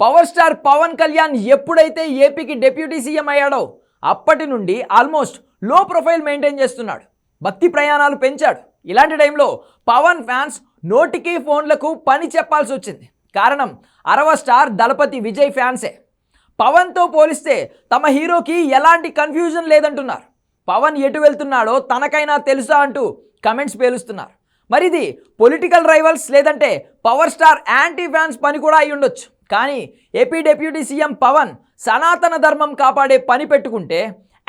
Power star Pawan Kalyan ఎప్పుడైతే ఏపీకి deputy CM అయ్యాడో అప్పటి నుండి ఆల్మోస్ట్లో ప్రొఫైల్ మెయింటైన్ చేస్తున్నాడు. భక్తి ప్రయాణాలు పెంచాడు. ఇలాంటి టైంలో పవన్ ఫ్యాన్స్ నోటికి ఫోన్లకు పని చెప్పాల్సి వచ్చింది. కారణం అరవ స్టార్ దళపతి విజయ్ ఫ్యాన్సే. పవన్తో పోలిస్తే తమ హీరోకి ఎలాంటి కన్ఫ్యూజన్ లేదంటున్నారు. పవన్ ఎటు వెళ్తున్నాడో తనకైనా తెలుసా అంటూ కమెంట్స్ పేలుస్తున్నారు. మరి ఇది పొలిటికల్ రైవల్స్ లేదంటే పవర్ స్టార్ యాంటీ ఫ్యాన్స్ పని కూడా అయి ఉండొచ్చు కానీ ఏపీ డిప్యూటీ సీఎం పవన్ సనాతన ధర్మం కాపాడే పని పెట్టుకుంటే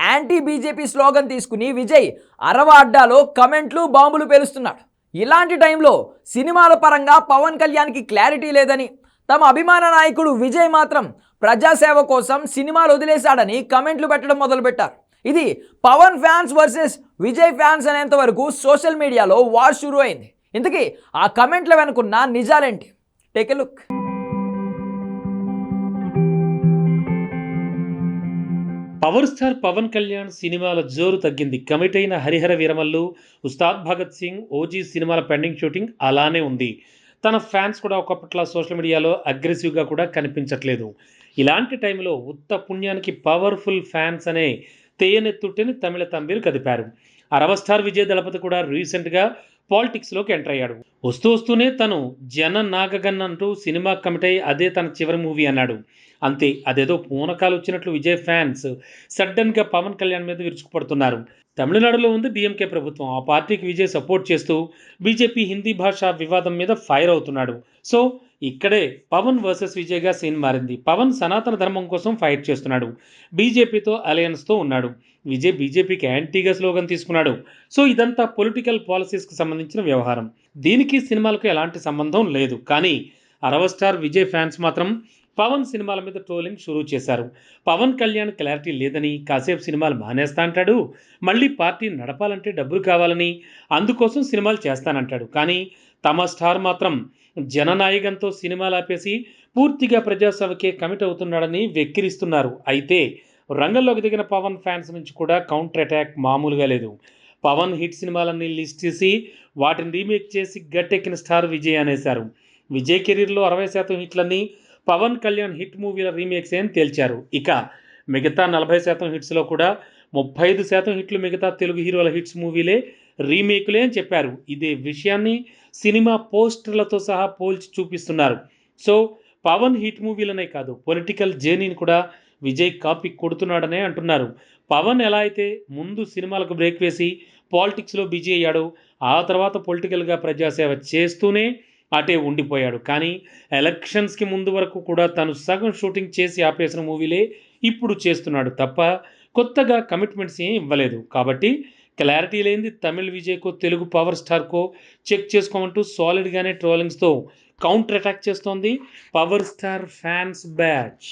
యాంటీ బీజేపీ స్లోగన్ తీసుకుని విజయ్ అరవ అడ్డాలో కమెంట్లు బాంబులు పేలుస్తున్నాడు. ఇలాంటి టైంలో సినిమాల పరంగా పవన్ కళ్యాణ్కి క్లారిటీ లేదని తమ అభిమాన నాయకుడు విజయ్ మాత్రం ప్రజాసేవ కోసం సినిమాలు వదిలేశాడని కమెంట్లు పెట్టడం మొదలుపెట్టారు. ఇది Pawan fans versus Vijay fans అనేంత వరకు సోషల్ మీడియాలో వార్ షురు అయింది. ఇంతకీ ఆ కమెంట్ల వెనుకున్న నిజాలేంటి? Take a look. Power star Pawan Kalyan సినిమాల జోరు తగ్గింది. కమిట్ అయిన హరిహర వీరమల్లు ఉస్తాద్ భగత్ సింగ్ ఓజీ సినిమాల పెండింగ్ షూటింగ్ అలానే ఉంది. తన ఫ్యాన్స్ కూడా ఒకప్పట్ల సోషల్ మీడియాలో అగ్రెసివ్గా కూడా కనిపించట్లేదు. ఇలాంటి టైంలో ఉత్త పుణ్యానికి పవర్ఫుల్ ఫ్యాన్స్ అనే తేయనెత్తుటిని తమిళ తంబీలు కదిపారు. అరవ స్టార్ విజయ్ దళపతి కూడా రీసెంట్గా పాలిటిక్స్లోకి ఎంటర్ అయ్యాడు. వస్తూ వస్తూనే తను జన నాగగన్ అంటూ సినిమా కమిట్ అయ్యి అదే తన చివరి మూవీ అన్నాడు. అంతే అదేదో పూనకాలు వచ్చినట్లు విజయ్ ఫ్యాన్స్ సడన్గా పవన్ కళ్యాణ్ మీద విరుచుకుపడుతున్నారు. తమిళనాడులో ఉంది డిఎంకే ప్రభుత్వం. ఆ పార్టీకి విజయ్ సపోర్ట్ చేస్తూ బీజేపీ హిందీ భాష వివాదం మీద ఫైర్ అవుతున్నాడు. సో ఇక్కడే పవన్ వర్సెస్ విజయ్గా సీన్ మారింది. పవన్ సనాతన ధర్మం కోసం ఫైట్ చేస్తున్నాడు. బీజేపీతో అలయన్స్తో ఉన్నాడు. విజయ్ బీజేపీకి యాంటీగా స్లోగన్ తీసుకున్నాడు. సో ఇదంతా పొలిటికల్ పాలసీస్కి సంబంధించిన వ్యవహారం. దీనికి సినిమాలకు ఎలాంటి సంబంధం లేదు. కానీ అరవ స్టార్ విజయ్ ఫ్యాన్స్ మాత్రం పవన్ సినిమాల మీద ట్రోలింగ్ షురూ చేశారు. పవన్ కళ్యాణ్ క్లారిటీ లేదని కాసేపు సినిమాలు మానేస్తా అంటాడు. మళ్ళీ పార్టీ నడపాలంటే డబ్బులు కావాలని అందుకోసం సినిమాలు చేస్తానంటాడు. కానీ తమ స్టార్ మాత్రం జననాయకంతో సినిమాలు ఆపేసి పూర్తిగా ప్రజాసభకే కమిట్ అవుతున్నాడని వెక్కిరిస్తున్నారు. అయితే రంగంలోకి దిగిన పవన్ ఫ్యాన్స్ నుంచి కూడా కౌంటర్ అటాక్ మామూలుగా లేదు. పవన్ హిట్ సినిమాలన్నీ లిస్ట్ చేసి వాటిని రీమేక్ చేసి గట్టెక్కిన స్టార్ విజయ్ అనేశారు. విజయ్ కెరీర్లో అరవై శాతం హిట్లన్నీ పవన్ కళ్యాణ్ హిట్ మూవీల రీమేక్స్ అని తేల్చారు. ఇక మిగతా నలభై శాతం హిట్స్లో కూడా ముప్పై ఐదు శాతం హిట్లు మిగతా తెలుగు హీరోల హిట్స్ మూవీలే రీమేకులే అని చెప్పారు. ఇదే విషయాన్ని సినిమా పోస్టర్లతో సహా పోల్చి చూపిస్తున్నారు. సో పవన్ హిట్ మూవీలనే కాదు పొలిటికల్ జర్నీని కూడా విజయ్ కాపీ కొడుతున్నాడనే అంటున్నారు. పవన్ ఎలా అయితే ముందు సినిమాలకు బ్రేక్ వేసి పాలిటిక్స్లో బిజీ అయ్యాడో ఆ తర్వాత పొలిటికల్గా ప్రజాసేవ చేస్తూనే అటే ఉండిపోయాడు. కానీ ఎలక్షన్స్కి ముందు వరకు కూడా తను సగం షూటింగ్ చేసి ఆపేసిన మూవీలే ఇప్పుడు చేస్తున్నాడు తప్ప కొత్తగా కమిట్మెంట్స్ ఏం ఇవ్వలేదు. కాబట్టి క్లారిటీ లేనిది తమిళ్ విజయ్కో తెలుగు పవర్ స్టార్కో చెక్ చేసుకోమంటూ సాలిడ్గానే ట్రోలింగ్స్తో కౌంటర్ అటాక్ చేస్తోంది పవర్ స్టార్ ఫ్యాన్స్ బ్యాచ్.